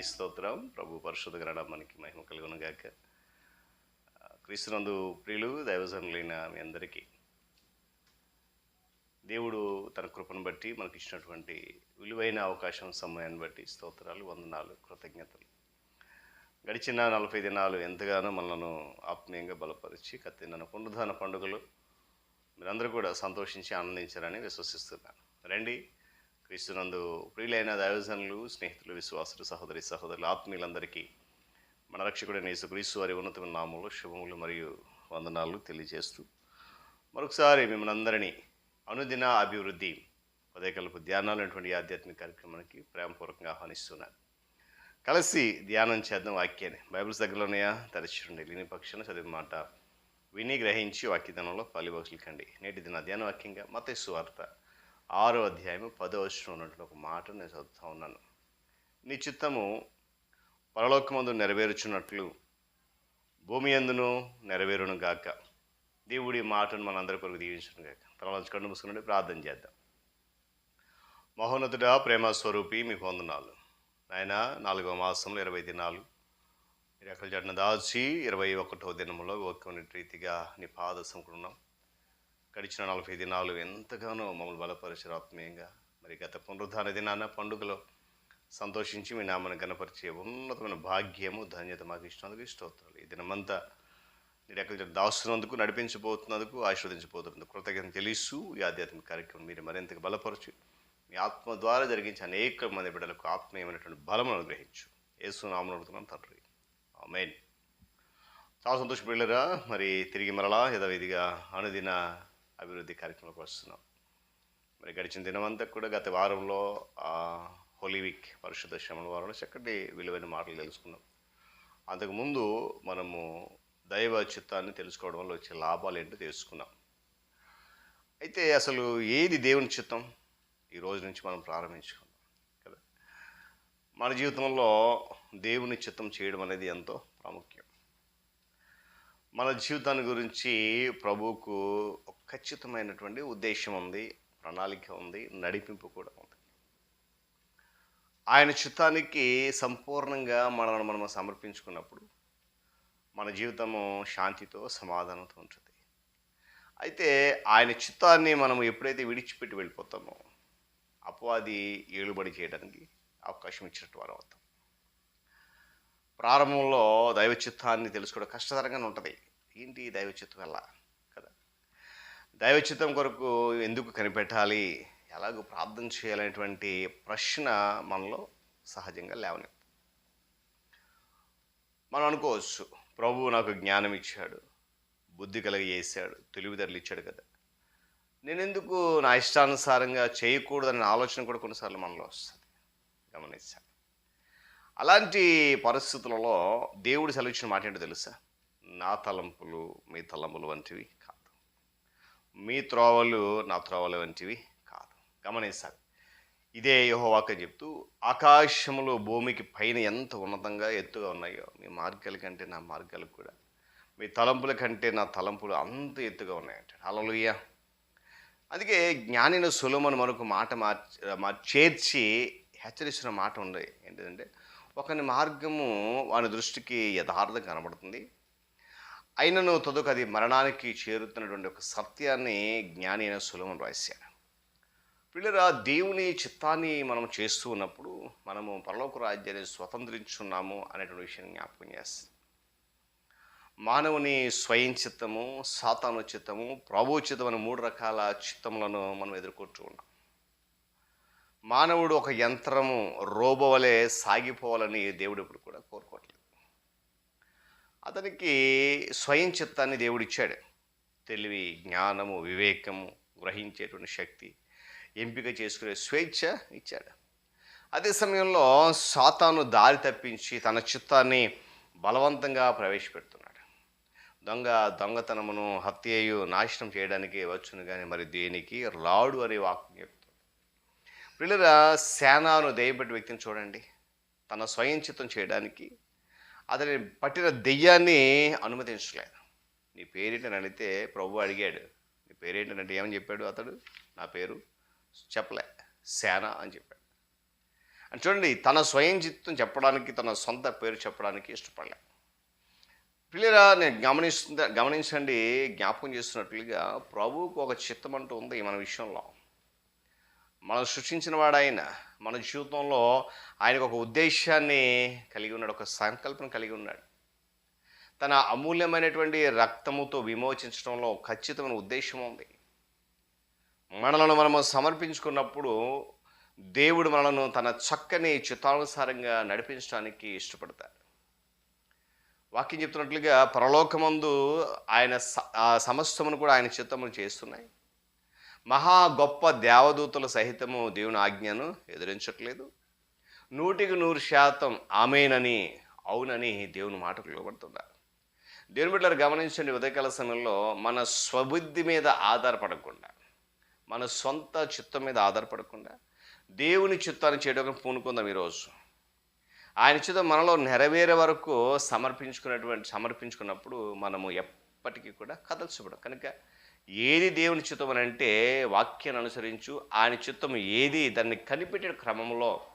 దేవునికి స్తోత్రం ప్రభు పరిశుద్ధ గ్రహణ మనకి మహిమ కలుగునుగాక క్రీస్తునందు ప్రియులు దైవజనులైన మీ అందరికీ దేవుడు తన కృపను బట్టి మనకి ఇచ్చినటువంటి విలువైన అవకాశం సమయాన్ని బట్టి స్తోత్రాలు వందనాలు కృతజ్ఞతలు. గడిచిన నలభై దినాలు ఎంతగానో మనను ఆత్మీయంగా బలపరిచి కత్తిన పునరుధాన పండుగలు మీరందరూ కూడా సంతోషించి ఆనందించారని విశ్వసిస్తున్నాను. రండి క్రీస్తునందు ప్రియులైన దైవజనులు స్నేహితులు విశ్వాసులు సహోదరి సహోదరులు ఆత్మీయులందరికీ మన రక్షకుడైన యేసుక్రీస్తు వారి ఉన్నతమైన నామంలో శుభములు మరియు వందనాలు తెలియజేస్తూ మరొకసారి మిమ్మల్ని అందరినీ అనుదిన అభివృద్ధి ఉదయకల్పు ధ్యానాలు అనేటువంటి ఆధ్యాత్మిక కార్యక్రమానికి ప్రేమపూర్వకంగా ఆహ్వానిస్తున్నాను. కలిసి ధ్యానం చేద్దాం వాక్యాన్ని. బైబిల్స్ దగ్గరలోనేయా తరచుండి లేని పక్షాన చదివిన మాట విని గ్రహించి వాక్యదానంలో పాలిభాషలు కండి నేటి దిన ధ్యాన వాక్యంగా మత వార్త. ఆరో అధ్యాయము పదో వచనం ఉన్నటువంటి ఒక మాట నేను చదువుతా ఉన్నాను. నీ చిత్తము పరలోకమందు నెరవేరుచున్నట్లు భూమి ఎందును నెరవేరును గాక. దేవుడి మాటను మనందరి కొరకు దీవించను గాక. తలవంచి కళ్ళు మూసుకుని ప్రార్థన చేద్దాం. మహోన్నతుడా ప్రేమ స్వరూపి మీకు వందనాలు. ఆయన నాలుగవ మాసంలో ఇరవై దినాలు. మీరు ఎక్కడ జడిన దాచి ఇరవై ఒకటో దినములో ఒక రీతిగా నీ పాద సంకున్నాం గడిచిన నలభై దినాలు ఎంతగానో మమ్మల్ని బలపరిచారు ఆత్మీయంగా. మరి గత పునరుద్ధాన దినాన పండుగలో సంతోషించి మీ నామను గణపరిచే ఉన్నతమైన భాగ్యము ధన్యత మాకు ఇచ్చినందుకు ఇష్టవుతారు ఈ దినమంతా మీరు ఎక్కడ దాస్తున్నందుకు నడిపించబోతున్నందుకు ఆశీర్వదించబోతున్నందుకు కృతజ్ఞత తెలుసు ఈ ఆధ్యాత్మిక కార్యక్రమం మీరు మరింతగా బలపరచు. మీ ఆత్మ ద్వారా జరిగించే అనేక మంది బిడ్డలకు ఆత్మీయమైనటువంటి బలమును అనుగ్రహించు. యేసు నామను అడుగుతున్నాం తండ్రి. ఆమెన్. చాలా సంతోషపడలేరా మరి తిరిగి మరలా యథావిధిగా అనుదిన అభివృద్ధి కార్యక్రమంలోకి వస్తున్నాం. మరి గడిచిన దినమంతా కూడా గత వారంలో ఆ, హోలీ వీక్ పరిశుద్ధ శ్రమణ వారంలో చక్కటి విలువైన మాటలు తెలుసుకున్నాం. అంతకుముందు మనము దైవ చిత్తాన్ని తెలుసుకోవడం వల్ల వచ్చే లాభాలు ఏంటో తెలుసుకున్నాం. అయితే అసలు ఏది దేవుని చిత్తం? ఈ రోజు నుంచి మనం ప్రారంభించుకుందాం కదా? మన జీవితంలో దేవుని చిత్తం చేయడం అనేది ఎంతో ప్రాముఖ్యం. మన జీవితాన్ని గురించి ప్రభువుకు ఖచ్చితమైనటువంటి ఉద్దేశం ఉంది ప్రణాళిక ఉంది నడిపింపు కూడా ఉంది. ఆయన చిత్తానికి సంపూర్ణంగా మనల్ని మనం సమర్పించుకున్నప్పుడు మన జీవితము శాంతితో సమాధానంతో ఉంటుంది. అయితే ఆయన చిత్తాన్ని మనం ఎప్పుడైతే విడిచిపెట్టి వెళ్ళిపోతామో అపవాది ఏలుబడి చేయడానికి అవకాశం ఇచ్చినట్టు వారు అవుతాం. ప్రారంభంలో దైవచిత్తాన్ని తెలుసుకోవడం కష్టతరంగానే ఉంటుంది. ఏంటి దైవచిత్తం ఎలా కదా. దైవచిత్తం కొరకు ఎందుకు కనిపెట్టాలి? ఎలాగో ప్రార్థన చేయాలనేటువంటి ప్రశ్న మనలో సహజంగా లేవని మనం అనుకోవచ్చు ప్రభువు నాకు జ్ఞానం ఇచ్చాడు బుద్ధి కలిగి చేశాడు తెలివితేటలు ఇచ్చాడు కదా. నేను ఎందుకు నా ఇష్టానుసారంగా చేయకూడదనే ఆలోచన కూడా కొన్నిసార్లు మనలో వస్తుంది. గమనించాలి. అలాంటి పరిస్థితులలో దేవుడు సెలవిచ్చిన మాట ఏంటో తెలుసా? నా తలంపులు మీ తలంపులు వంటివి కాదు. మీ త్రోవలు నా త్రోవలు వంటివి కాదు. గమనించాలి. ఇదే యహోవాక చెప్తూ ఆకాశములు భూమికి పైన ఎంత ఉన్నతంగా ఎత్తుగా ఉన్నాయో మీ మార్గాల కంటే నా మార్గాలు కూడా మీ తలంపుల కంటే నా తలంపులు అంత ఎత్తుగా ఉన్నాయంట. అలలుయ్య అందుకే జ్ఞానిన సులమను మనకు మాట మార్చి మా- చేర్చి హెచ్చరిస్తున్న మాట ఉంది. ఏంటంటే ఒకని మార్గము వాని దృష్టికి యథార్థం కనబడుతుంది. అయినను తదుకు అది మరణానికి చేరుతున్నటువంటి ఒక సత్యాన్ని జ్ఞాని అయిన సులభం రాశాను పిల్లరా దేవుని చిత్తాన్ని మనం చేస్తూ ఉన్నప్పుడు మనము పరలోక రాజ్యాన్ని స్వతంత్రించున్నాము అనేటువంటి విషయాన్ని జ్ఞాపకం చేస్తుంది. మానవుని స్వయం చిత్తము సాతాను చిత్తము ప్రభు చిత్తం అనే మూడు రకాల చిత్తములను మనం ఎదుర్కొంటూ ఉన్నాం. మానవుడు ఒక యంత్రము రోబో వలె సాగిపోవాలని దేవుడు ఇప్పుడు కూడా కోరుకోవట్లేదు. అతనికి స్వయం చిత్తాన్ని దేవుడిచ్చాడు. తెలివి జ్ఞానము వివేకము గ్రహించేటువంటి శక్తి ఎంపిక చేసుకునే స్వేచ్ఛ ఇచ్చాడు. అదే సమయంలో సాతాను దారి తప్పించి తన చిత్తాన్ని బలవంతంగా ప్రవేశపెడుతున్నాడు. దొంగ దొంగతనమును హత్యయు నాశనం చేయడానికి వచ్చును కానీ మరి దేనికి? రాడు అనే వాక్యం పిల్లల సేనాను దయబట్టి వ్యక్తిని చూడండి. తన స్వయంచితం చేయడానికి అతని పట్టిన దెయ్యాన్ని అనుమతించలేదు. నీ పేరేంటని అడిగితే ప్రభు అడిగాడు. నీ పేరేంటనంటే ఏమని చెప్పాడు అతడు? నా పేరు చెప్పలే సేన అని చెప్పాడు. అని చూడండి తన స్వయం చిత్తం చెప్పడానికి తన సొంత పేరు చెప్పడానికి ఇష్టపడలే. పిల్లరా నేను గమనిస్తుందా గమనించండి జ్ఞాపకం చేస్తున్నట్లుగా ప్రభువుకు ఒక చిత్తం అంటూ ఉంది మన విషయంలో. మనం సృష్టించిన వాడైన మన జీవితంలో ఆయనకు ఒక ఉద్దేశాన్ని కలిగి ఉన్నాడు ఒక సంకల్పన కలిగి ఉన్నాడు. తన అమూల్యమైనటువంటి రక్తముతో విమోచించడంలో ఖచ్చితమైన ఉద్దేశం ఉంది. మనలను మనము సమర్పించుకున్నప్పుడు దేవుడు మనలను తన చక్కని చిత్తానుసారంగా నడిపించడానికి ఇష్టపడతాడు. వాక్యం చెప్తున్నట్లుగా పరలోకమందు ఆయన స- ఆ సమస్తమును కూడా ఆయన చిత్తమును చేస్తున్నాయి. మహా గొప్ప దేవదూతల సహితము దేవుని ఆజ్ఞను ఎదిరించట్లేదు. నూటికి నూరు శాతం ఆమెనని అవునని దేవుని మాటకు లోబడుతున్నారు దేవుని బిడ్డలు గమనించండి ఉదయకాల సమయంలో మన స్వబుద్ధి మీద ఆధారపడకుండా మన సొంత చిత్తం మీద ఆధారపడకుండా దేవుని చిత్తాన్ని చేయడం పూనుకుందాం ఈరోజు. ఆయన చిత్తం మనలో నెరవేరే వరకు సమర్పించుకున్నటువంటి సమర్పించుకున్నప్పుడు మనము ఎప్పటికీ కూడా కదల్చబడం కనుక ఏది దేవుని చిత్తం అని అంటే వాక్యాన్ని అనుసరించు ఆయన చిత్తం ఏది దాన్ని కనిపెట్టే క్రమంలో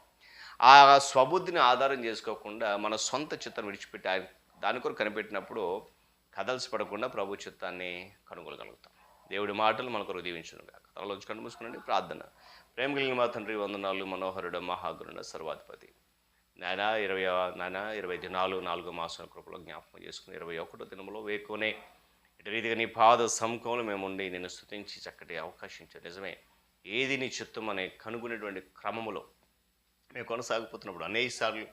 ఆ స్వబుద్ధిని ఆధారం చేసుకోకుండా మన సొంత చిత్తం విడిచిపెట్టి ఆయన దాని కొరకు కనిపెట్టినప్పుడు కదల్చబడకుండా ప్రభు చిత్తాన్ని కనుగొనగలుగుతాం. దేవుడి మాటలు మన కొరకు దీవించను కాక తనలో ఉంచుకొని మూసుకునండి. ప్రార్థన. ప్రేమ కలిగిన మా తండ్రి వందనాలు మనోహరుడు మహాగురుడ సర్వాధిపతి. నాయన ఇరవై నాయన ఇరవై దినాలు నాలుగో మాసం కృపలో జ్ఞాపకం చేసుకుని ఇరవై ఒకటో దినములో వేకునే ఇటు రీతిగా నీ పాద సముఖంలో మేము ఉండి నేను స్థుతించి చక్కటి అవకాశం నిజమే. ఏది నీ చిత్తం అనే కనుగొనేటువంటి క్రమములో మేము కొనసాగిపోతున్నప్పుడు అనేక సార్లు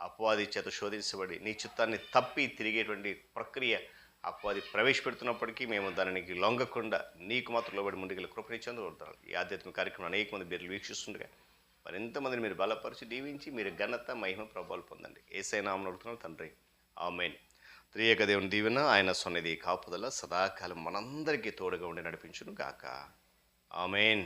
అపవాది చేత శోధించబడి నీ చిత్తాన్ని తప్పి తిరిగేటువంటి ప్రక్రియ అపవాది ప్రవేశపెడుతున్నప్పటికీ మేము దానికి లొంగకుండా నీకు మాత్రం లోబడి ముందుకెళ్ళి కృపణించేందుకు కోరుతాను ఈ ఆధ్యాత్మిక కార్యక్రమం అనేక మంది మీరు వీక్షిస్తుండగా మరి ఎంతమందిని మీరు బలపరిచి దీవించి మీరు ఘనత మహిమ ప్రభావాలు పొందండి. ఏసై నామం అడుగుతున్నాను తండ్రి. ఆమెన్. త్రియక దేవుని దీవెన ఆయన సొన్నది కాపుదల సదాకాలం మనందరికీ తోడుగా ఉండి నడిపించును గాక ఆమెన్.